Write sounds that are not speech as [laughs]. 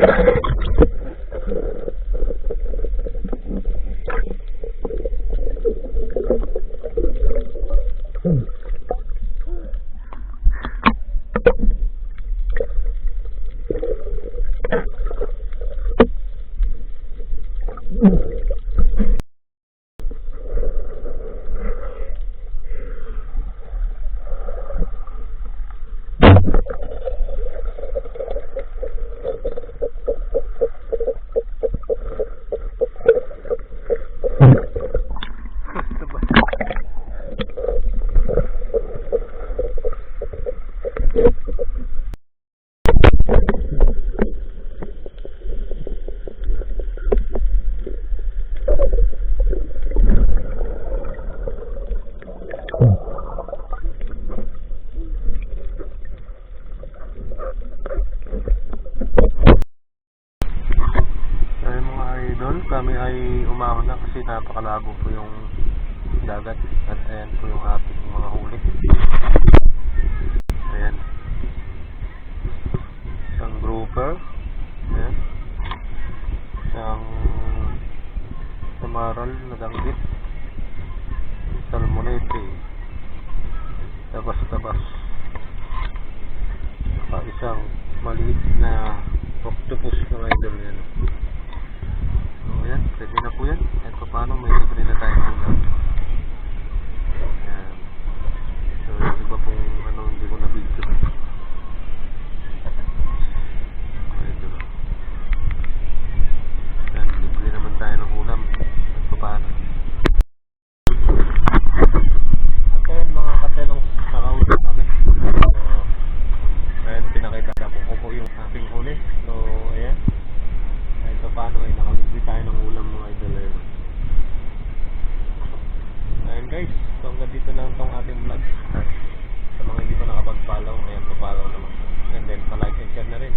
Thank [laughs] you. kami ay umahon na kasi napakalabo po yung dagat at ayan po yung ating mga huli. Ayan. Isang grouper. Ayan. Isang samaral na danggit. Salmonete. Tabas tabas lang itong ating vlog. Ah. Sa mga hindi pa nakapag-follow, ayan, pa-follow naman. And then, pa-like and share na rin.